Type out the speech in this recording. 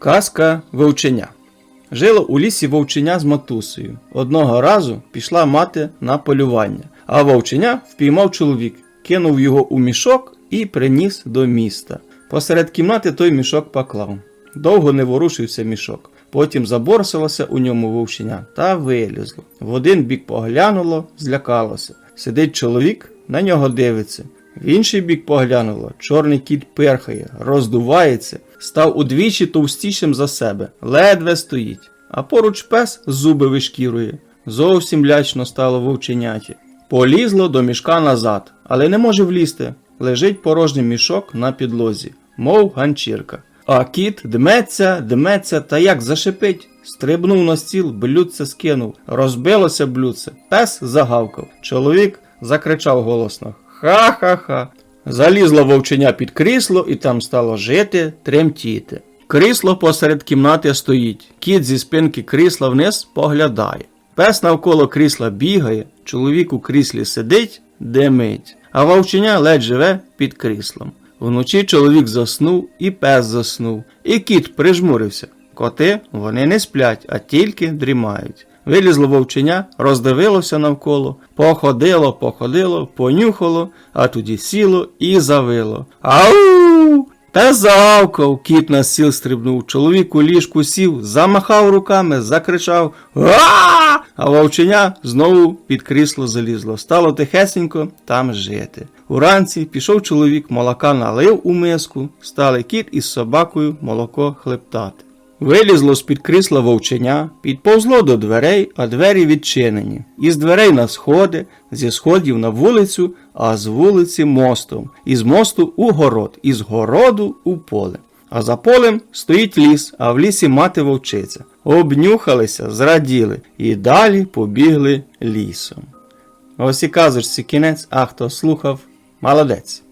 Казка вовченя. Жило у лісі вовченя з матусею. Одного разу пішла мати на полювання, а вовченя впіймав чоловік, кинув його у мішок і приніс до міста. Посеред кімнати той мішок поклав. Довго не ворушився мішок. Потім заборсилося у ньому вовченя та вилізло. В один бік поглянуло, злякалося. Сидить чоловік, на нього дивиться. В інший бік поглянуло, чорний кіт перхає, роздувається, став удвічі товстішим за себе, ледве стоїть. А поруч пес зуби вишкірує. Зовсім лячно стало вовченяті. Полізло до мішка назад, але не може влізти. Лежить порожній мішок на підлозі, мов ганчірка. А кіт дметься, дметься та як зашипить. Стрибнув на стіл, блюдце скинув, розбилося блюдце, пес загавкав. Чоловік закричав голосно: Ха-ха-ха. Залізло вовченя під крісло і там стало жити, тремтіти. Крісло посеред кімнати стоїть. Кіт зі спинки крісла вниз поглядає. Пес навколо крісла бігає, чоловік у кріслі сидить, димить, а вовченя ледь живе під кріслом. Вночі чоловік заснув, і пес заснув, і кіт прижмурився. Коти вони не сплять, а тільки дрімають. Вилізло вовченя, роздивилося навколо, походило, походило, понюхало, а тоді сіло і завило. Ау! Та завкав, кіт на сіл стрибнув, чоловік у ліжку сів, замахав руками, закричав «Га!» А вовченя знову під крісло залізло. Стало тихесенько там жити. Уранці пішов чоловік, молока налив у миску, стали кіт із собакою молоко хлептати. Вилізло з-під крісла вовченя, підповзло до дверей, а двері відчинені. Із дверей на сходи, зі сходів на вулицю, а з вулиці мостом, із мосту у город, із городу у поле. А за полем стоїть ліс, а в лісі мати вовчиця. Обнюхалися, зраділи і далі побігли лісом. Ось і казочці кінець, а хто слухав, молодець.